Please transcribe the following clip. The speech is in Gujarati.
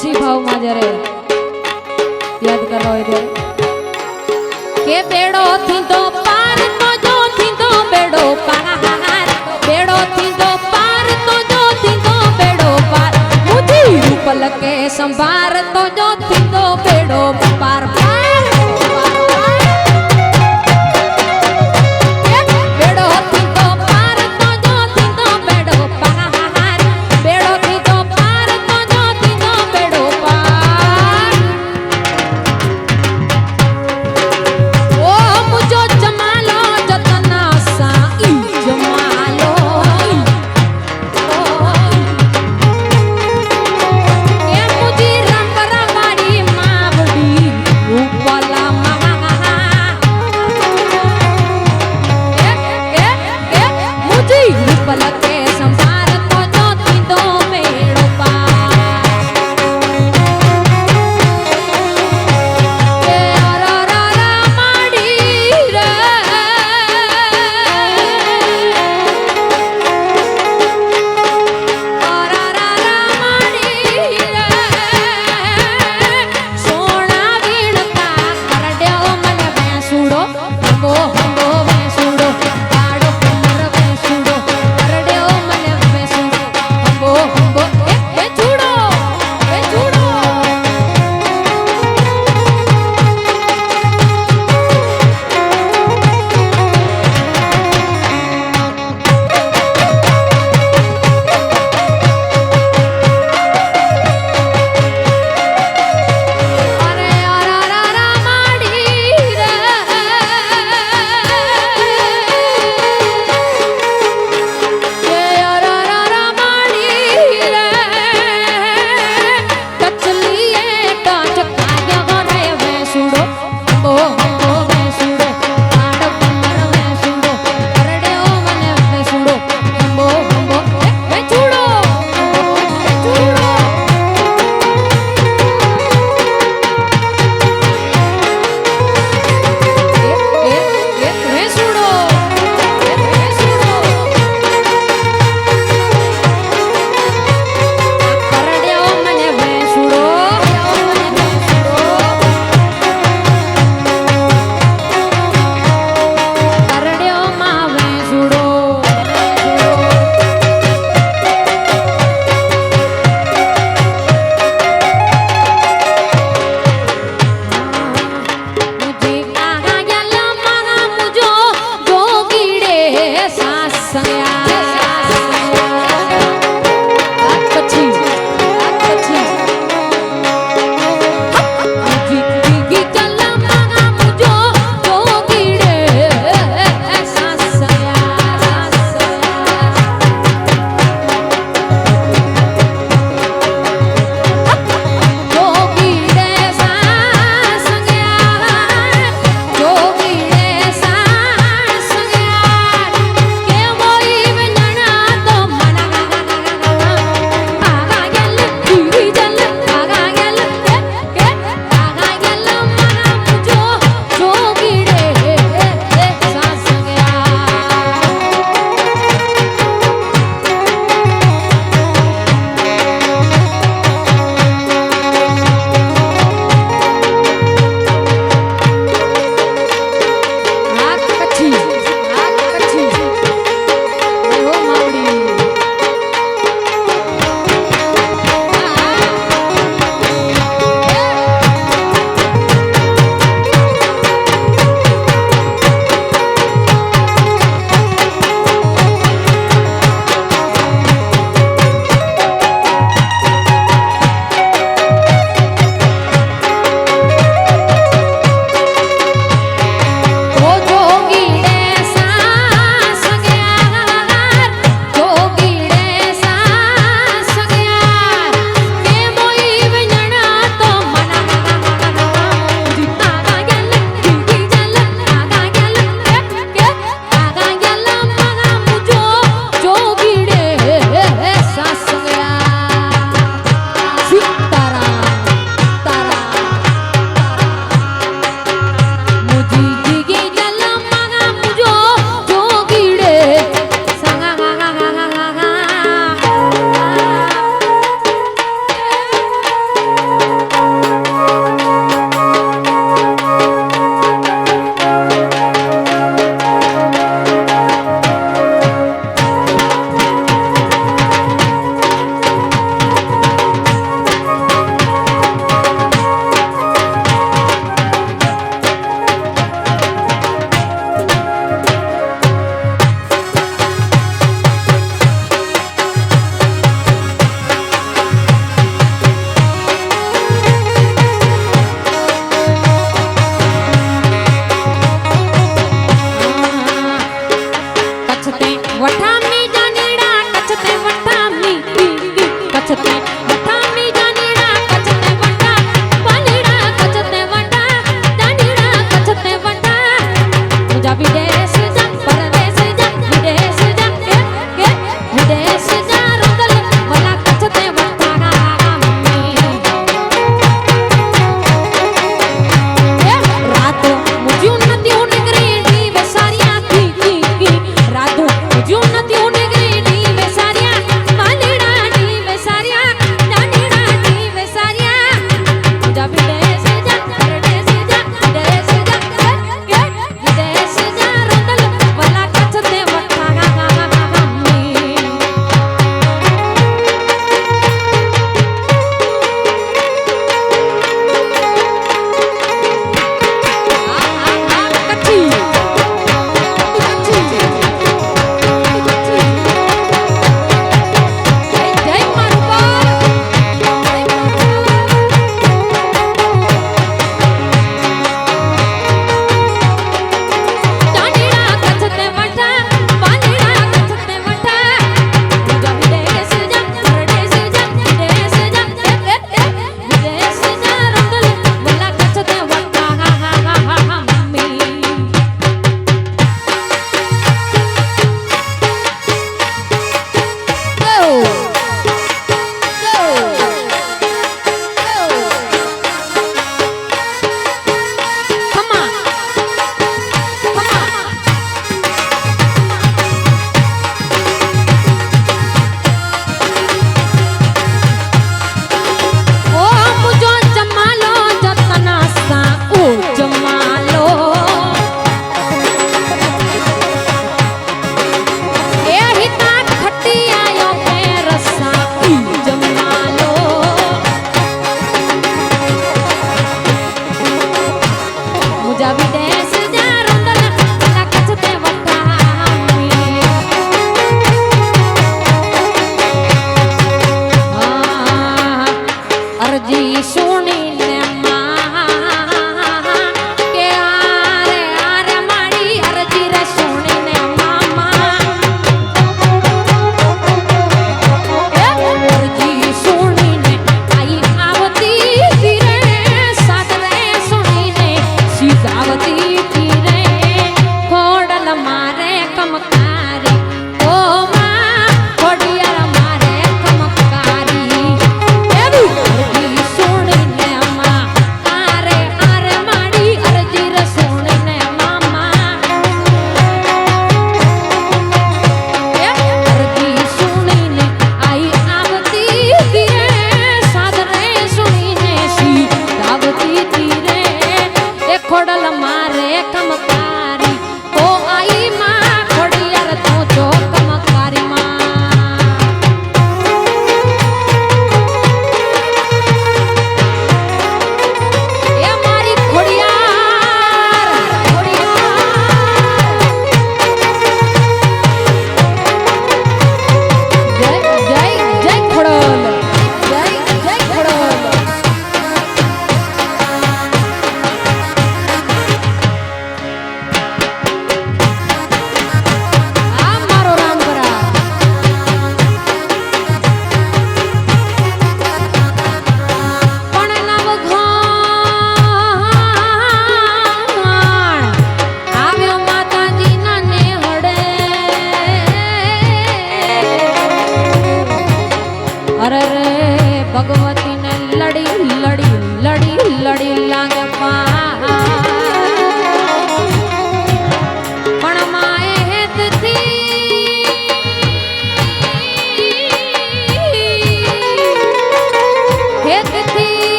ઓછી ભાવમાં જ્યારે યાદ કરવા હોય ત્યારે. કે બેડો થીંદો પાર તો જો થીંદો બેડો પાર. બેડો થીંદો પાર તો જો થીંદો બેડો પાર. મુજી રૂપલ સંભાર તો જો થીંદો બેડો પાર.